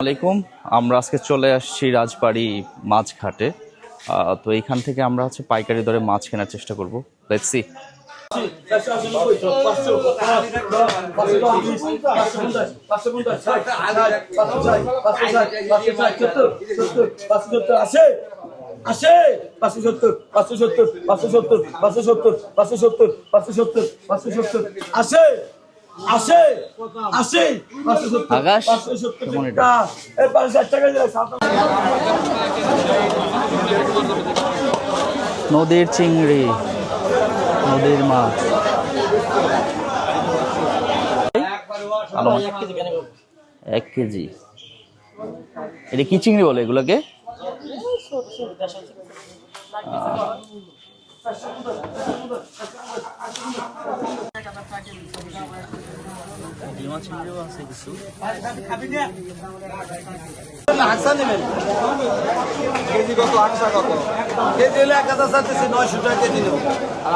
আলাইকুম আমরা আজকে চলে আসছি রাজবাড়ি মাছ ঘাটে তো এইখান থেকে আমরা হচ্ছে পাইকারি দরে মাছ কেনার চেষ্টা করব আসে আসে পাঁচশো সত্তর পাঁচশো সত্তর পাঁচশো সত্তর পাঁচশো সত্তর পাঁচশো সত্তর পাঁচশো সত্তর পাঁচশো সত্তর আসে আসে আকাশ, কেমন এটা? টাকা এই দিলে নদীর চিংড়ি নদীর মাছ। এক কেজি। এটা কি চিংড়ি বলে এগুলোকে?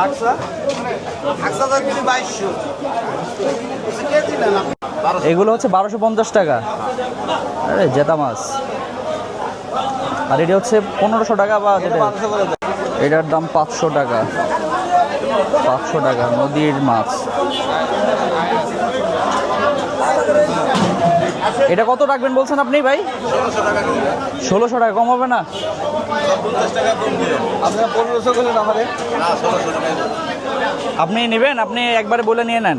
আকসা আকসা চার বাইশশো এগুলো হচ্ছে বারোশো পঞ্চাশ টাকা। আরে, জেতা মাছ। আর এটা হচ্ছে পনেরোশো টাকা বা এটার দাম পাঁচশো টাকা। পাঁচশো টাকা নদীর মাছ। এটা কত রাখবেন বলছেন আপনি ভাই? ষোলোশো টাকা কম হবে না? আপনি নেবেন আপনি একবারে বলে নিয়ে নেন।